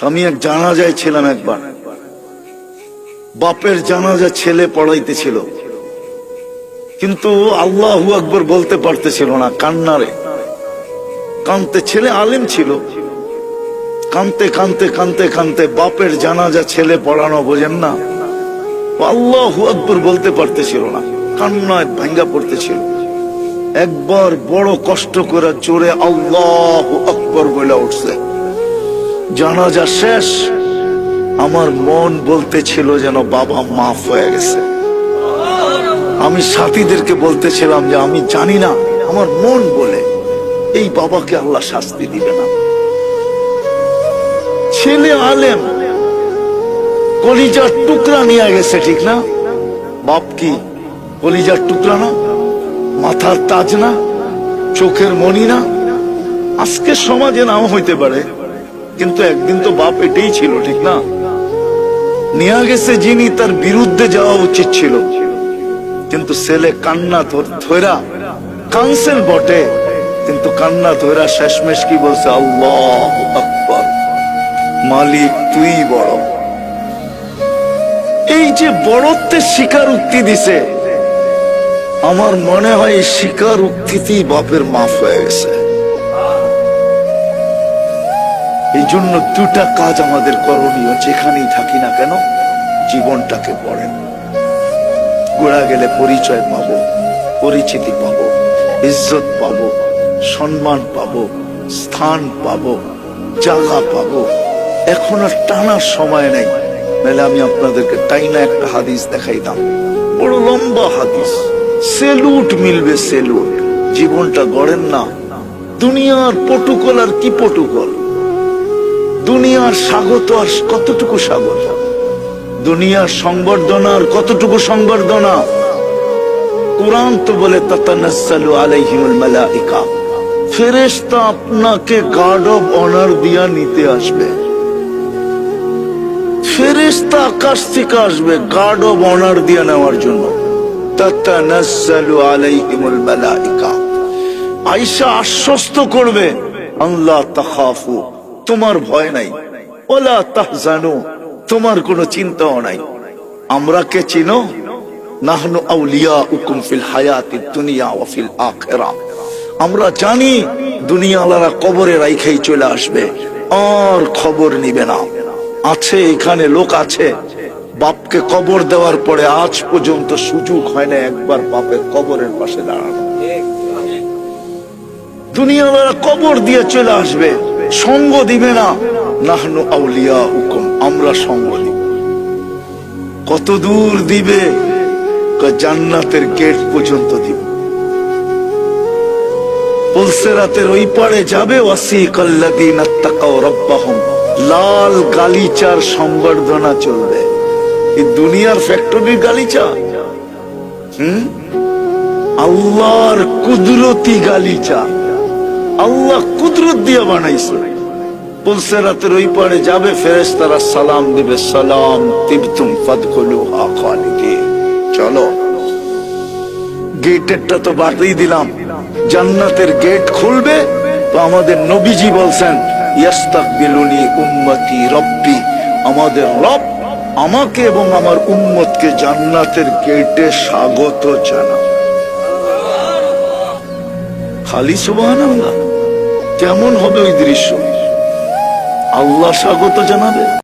আমি এক জানাজায় ছিলাম একবার। বাপের জানাজা ছেলে পড়াইতেছিল। কিন্তু আল্লাহু আকবর বলতে পারতেছিল না কান্নারে। কানতে ছেলে আলেম ছিল। কানতে কানতে কানতে কানতে বাপের জানাজা ছেলে পড়ানো বোঝেন না। আল্লাহু আকবর বলতে পারতেছিল না। কান্নায় ভাঙ্গা পড়তেছিল। একবার বড় কষ্ট করে জোরে আল্লাহ আকবর বলে উঠছে। জানাজা শেষ, আমার মন বলতেছিল যেন বাবা মাফ হয়ে গেছে। আমি সাথীদেরকে বলতেছিলাম যে আমি জানি না, আমার মন বলে এই বাবাকে আল্লাহ শাস্তি দিবে না। ছেলে আলেম, কলিজার টুকরা নিয়ে গেছে, ঠিক না? বাপ কি কলিজার টুকরা না? মাথার তাজ না? চোখের মনি না? আজকে সমাজে নাও হইতে পারে। কিন্তু একদিন তো বাপ এটাই ছিল, ঠিক না? নিয়ে গেছে যিনি, তার বিরুদ্ধে যাওয়া উচিত ছিল। কিন্তু ছেলে কান্না ধরা কাউন্সিল বটে। কিন্তু কান্না ধরা শেষমেশ কি বলছে? আল্লাহ আকবর। মালিক তুই বড়। এই যে বড়ত্বের শিকার উক্তি দিছে, আমার মনে হয় শিকার উক্তিতেই বাপের মাফ হয়ে গেছে। এই জন্য দুটা কাজ আমাদের করণীয়, যেখানেই থাকি না কেন, জীবনটাকে পড়েন গোড়া গেলে পরিচয় পাবো, পরিচিতি পাবো, ইজ্জত পাবো, সম্মান পাবো, স্থান পাবো, জায়গা পাবো। এখন আর টানার সময় নেই। নাহলে আমি আপনাদেরকে টাইনা একটা হাদিস দেখাইতাম। বড় লম্বা হাদিস। সেলুট মিলবে সেলুট। জীবনটা গড়েন না। দুনিয়ার পটুকল আর কি পটুকল? দুনিয়ার স্বাগত আর কতটুকু স্বাগত দুনিয়ার সংবর্ধনা আর কতটুকু সংবর্ধনা? কোরআন তো বলে ফেরেশতা আপনাকে গার্ড অফ অনার দিয়া নিতে আসবে। আকাশ থেকে আসবে গার্ড অফ অনার দিয়া নেওয়ার জন্য। তাতানাসালু আলাইহিমুল মালাইকা। আশ্বস্ত করবে, আল্লাহ তাখাফু। তোমার ভয় নাই। ওলা তাহজানু, তোমার কোনো চিন্তাও নাই। আমরা কে চিনো? নাহনু আউলিয়া উকুম ফিল হায়াতি দুনিয়া ও ফিল আখিরা। আমরা জানি দুনিয়ালারা কবরে রাইখাই চলে আসবে, আর খবর নিবে না। আছে, এখানে লোক আছে। বাপকে কবর দেওয়ার পরে আজ পর্যন্ত সুযোগ হয় না একবার বাপের কবরের পাশে দাঁড়ানো। দুনিয়ালারা কবর দিয়ে চলে আসবে সঙ্গ দিবে না। নাহনু আউলিয়া হুকুম আমরা সঙ্গ দিব। কত দূর দিবে জান্নাতের গেট পর্যন্ত দিব। ওই যাবে রাব্বাহুম। লাল গালিচার সংবর্ধনা চলবে। এই দুনিয়ার ফ্যাক্টরির গালিচা। হুম? আল্লাহর কুদরতি গালিচা। আল্লাহ কুদরত দিয়ে বানাইছে। বলছে, রাতের ওই পারে যাবে ফেরেস তারা সালাম দিবে, সালাম তিবতুম ফাদখুলু খালিদি চলো। গেটেরটা তো বাড়িয়ে দিলাম। জান্নাতের গেট খুলবে, তো আমাদের নবীজি বলছেন, ইয়াস্তাকবিলুনি উম্মতি রব্বি। আমাদের রব আমাকে এবং আমার উম্মতকে জান্নাতের গেটে স্বাগত জানা খালি সুবহানাল্লাহ। কেমন হবে ওই দৃশ্য। আল্লাহ স্বাগত জানাবে।